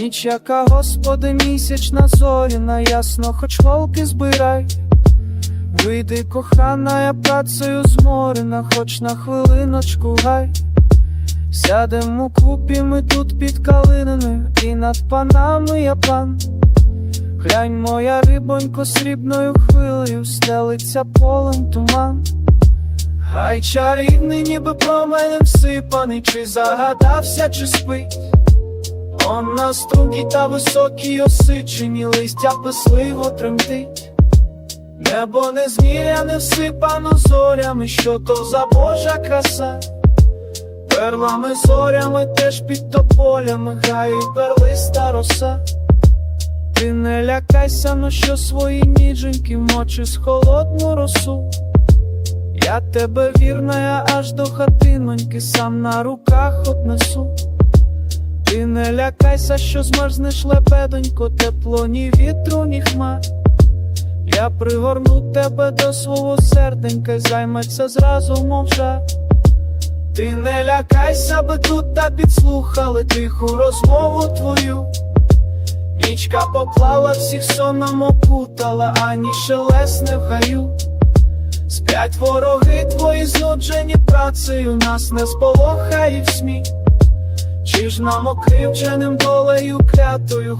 ніч, яка Господи місячна зоряна, ясно, хоч волки збирай. Вийди, кохана, я працею зморена, хоч на хвилиночку гай. Сядем купі, ми тут під калинами, і над панами я план. Глянь, моя рибонько срібною хвилею стелиться полем туман. Хай чарівний, ніби променем всипаний, чи загадався, чи спить. Он на стрункій та високій осичені листя писливо тремтить. Небо незміряне всипано зорями, що то за Божа краса. Перлами зорями теж під тополями грають перлиста роса. Ти не лякайся, ну що свої ніженьки мочи з холодну росу. Я тебе вірна, я аж до хатиноньки сам на руках однесу. Ти не лякайся, що змерзнеш лебедонько, тепло ні вітру, ні хмар. Я пригорну тебе до свого серденька, займеться зразу, мов. Ти не лякайся, би тут та підслухали тиху розмову твою. Нічка поклала всіх соном окутала, ані шелесне в гаю. Сп'ять вороги твої злоджені працею, нас не сполохає в сміх. Чи ж нам окривченим долею клятою